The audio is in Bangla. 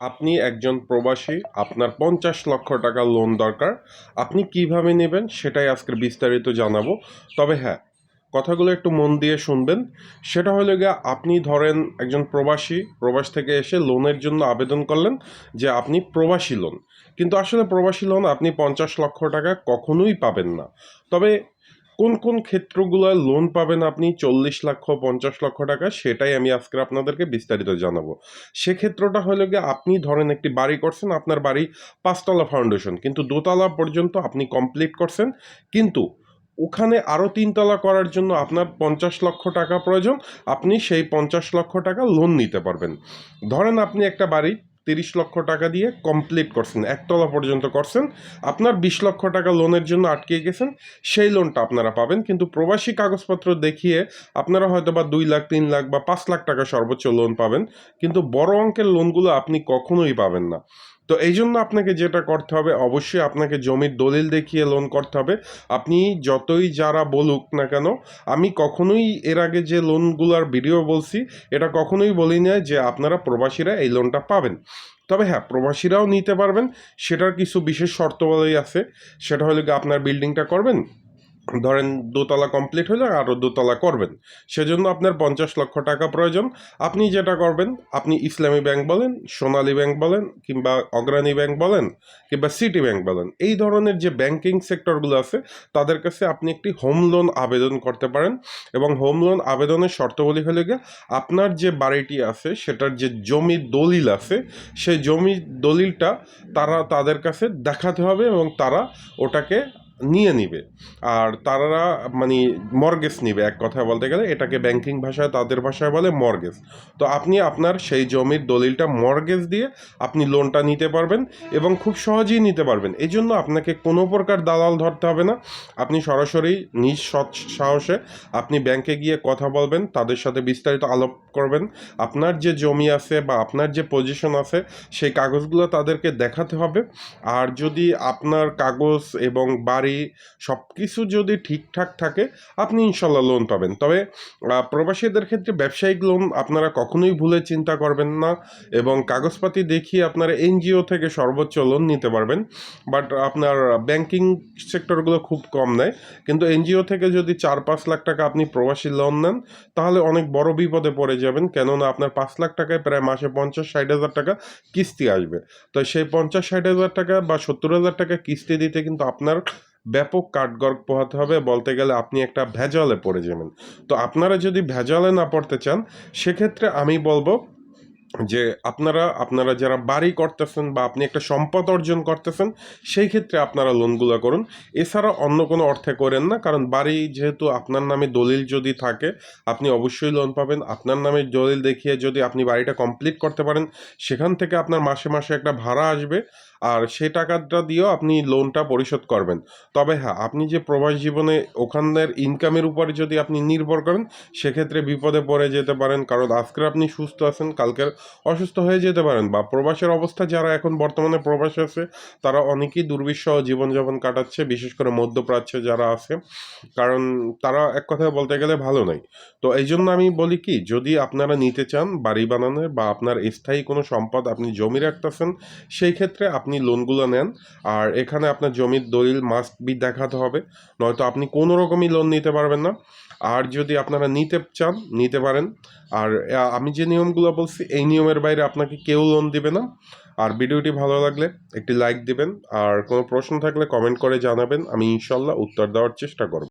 আপনি একজন প্রবাসী, আপনার পঞ্চাশ লক্ষ টাকা লোন দরকার। আপনি কীভাবে নেবেন সেটাই আজকের বিস্তারিত জানাব। তবে হ্যাঁ কথাগুলো একটু মন দিয়ে শুনবেন। সেটা হলো গিয়ে আপনি ধরেন একজন প্রবাসী, প্রবাস থেকে এসে লোনের জন্য আবেদন করলেন যে আপনি প্রবাসী লোন কিন্তু আসলে প্রবাসী লোন আপনি পঞ্চাশ লক্ষ টাকা কখনোই পাবেন না। তবে কোন কোন ক্ষেত্রগুলো লোন পাবেন আপনি চল্লিশ লক্ষ, পঞ্চাশ লক্ষ টাকা, সেটাই আমি আজকে আপনাদেরকে বিস্তারিত জানাব। সেক্ষেত্রটা হলো গিয়ে আপনি ধরেন একটি বাড়ি করছেন, আপনার বাড়ি পাঁচতলা ফাউন্ডেশন কিন্তু দোতলা পর্যন্ত আপনি কমপ্লিট করছেন, কিন্তু ওখানে আরও তিনতলা করার জন্য আপনার পঞ্চাশ লক্ষ টাকা প্রয়োজন, আপনি সেই পঞ্চাশ লক্ষ টাকা লোন নিতে পারবেন। ধরেন আপনি একটা বাড়ি তিরিশ লক্ষ টাকা দিয়ে কমপ্লিট করছেন, একতলা পর্যন্ত করছেন। আপনার বিশ লক্ষ টাকা লোনের জন্য আটকে গেছেন, সেই লোনটা আপনারা পাবেন। কিন্তু প্রবাসী কাগজপত্র দেখিয়ে আপনারা হয়তো বা দুই লাখ, তিন লাখ বা পাঁচ লাখ টাকা সর্বোচ্চ লোন পাবেন। কিন্তু বড় অঙ্কের লোনগুলো আপনি কখনোই পাবেন না। তো এই জন্য আপনাকে যেটা করতে হবে, অবশ্যই আপনাকে জমির দলিল দেখিয়ে লোন করতে হবে। আপনি যতই যারা বলুক না কেন, আমি কখনোই এর আগে যে লোনগুলোর ভিডিও বলছি, এটা কখনোই বলি না যে আপনারা প্রবাসীরা এই লোনটা পাবেন। তবে হ্যাঁ প্রবাসীরাও নিতে পারবেন, সেটার কিছু বিশেষ শর্তবলী আছে। সেটা হলো গিয়ে আপনার বিল্ডিংটা করবেন? ধরেন দোতলা কমপ্লিট হলে আরও দোতলা করবেন। সেজন্য আপনার পঞ্চাশ লক্ষ টাকা প্রয়োজন। আপনি যেটা করবেন, আপনি ইসলামী ব্যাংক বলেন, সোনালী ব্যাংক বলেন, কিংবা অগ্রণী ব্যাংক বলেন, কিংবা সিটি ব্যাংক বলেন, এই ধরনের যে ব্যাংকিং সেক্টরগুলো আছে, তাদের কাছে আপনি একটি হোম লোন আবেদন করতে পারেন এবং হোম লোন আবেদনের শর্তাবলী হলে গিয়ে আপনার যে বাড়িটি আছে, সেটার যে জমির দলিল আছে, সেই জমির দলিলটা তারা তাদের কাছে দেখাতে হবে এবং তারা ওটাকে নিয়ে নিবে। আর তারা মানে মর্গেজ নিবে এক কথা বলতে গেলে। এটাকে ব্যাংকিং ভাষায় তাদের ভাষায় বলে মর্গেজ। তো আপনি আপনার সেই জমির দলিলটা মর্গেজ দিয়ে আপনি লোনটা নিতে পারবেন এবং খুব সহজেই নিতে পারবেন। এই জন্য আপনাকে কোনো প্রকার দালাল ধরতে হবে না। আপনি সরাসরি নিজ সৎ সাহসে আপনি ব্যাংকে গিয়ে কথা বলবেন, তাদের সাথে বিস্তারিত আলাপ করবেন। আপনার যে জমি আছে বা আপনার যে পজিশন আছে, সেই কাগজগুলো তাদেরকে দেখাতে হবে। আর যদি আপনার কাগজ এবং বাড়ি সব কিছু যদি ঠিকঠাক থাকে, আপনি ইনশাল্লাহ লোন পাবেন। তবে প্রবাসীদের ক্ষেত্রে ব্যবসায়িক লোন আপনারা কখনোই ভুলে চিন্তা করবেন না এবং কাগজপাতি দেখিয়ে আপনারা এনজিও থেকে সর্বোচ্চ লোন নিতে পারবেন। বাট আপনার ব্যাংকিং সেক্টরগুলো খুব কম নেয়। কিন্তু এনজিও থেকে যদি চার পাঁচ লাখ টাকা আপনি প্রবাসী লোন নেন, তাহলে অনেক বড় বিপদে পড়ে যাবেন। কেননা আপনার পাঁচ লাখ টাকায় প্রায় মাসে পঞ্চাশ ষাট হাজার টাকা কিস্তি আসবে। তো সেই পঞ্চাশ ষাট হাজার টাকা বা সত্তর হাজার টাকা কিস্তি দিতে কিন্তু আপনার ব্যাপক কাঠগড় পোহাতে হবে। বলতে গেলে আপনি একটা ভেজালে পড়ে যাবেন। তো আপনারা যদি ভেজালে না পড়তে চান, সেক্ষেত্রে আমি বলব যে আপনারা আপনারা যারা বাড়ি করতেছেন বা আপনি একটা সম্পদ অর্জন করতেছেন, সেই ক্ষেত্রে আপনারা লোনগুলো করুন। এছাড়া অন্য কোনো অর্থে করেন না, কারণ বাড়ি যেহেতু আপনার নামে দলিল যদি থাকে, আপনি অবশ্যই লোন পাবেন। আপনার নামে দলিল দেখিয়ে যদি আপনি বাড়িটা কমপ্লিট করতে পারেন, সেখান থেকে আপনার মাসে মাসে একটা ভাড়া আসবে। আর সেই টাকাটা দিয়েও আপনি লোনটা পরিশোধ করবেন। তবে হ্যাঁ আপনি যে প্রবাস জীবনে ওখানের ইনকামের উপরে যদি আপনি নির্ভর করেন, সেক্ষেত্রে বিপদে পড়ে যেতে পারেন। কারণ আজকে আপনি সুস্থ আছেন কালকের অসুস্থ হয়ে যেতে পারেন বা প্রবাসের অবস্থা যারা এখন বর্তমানে প্রবাসে আছে, তারা অনেকেই দুর্বিষহ জীবনযাপন কাটাচ্ছে, বিশেষ করে মধ্যপ্রাচ্যে যারা আছে। কারণ তারা এক কথায় বলতে গেলে ভালো নাই তো এই জন্য আমি বলি কি, যদি আপনারা নিতে চান বাড়ি বানানোর বা আপনার স্থায়ী কোনো সম্পদ আপনি জমি রাখতেছেন, সেই ক্ষেত্রে আপনি লোনগুলো নেন, আর এখানে আপনার জমির দলিল মাস্ট বি দেখাতে হবে, নয়তো আপনি কোনো রকমই লোন নিতে পারবেন না। আর যদি আপনারা নিতে চান, নিতে পারেন। আর আমি যে নিয়মগুলো বলছি, এই নিয়মের বাইরে আপনাকে কেউ লোন দিবে না। আর ভিডিওটি ভালো লাগলে একটি লাইক দিবেন। আর কোনো প্রশ্ন থাকলে কমেন্ট করে জানাবেন। আমি ইনশাল্লাহ উত্তর দেওয়ার চেষ্টা করব।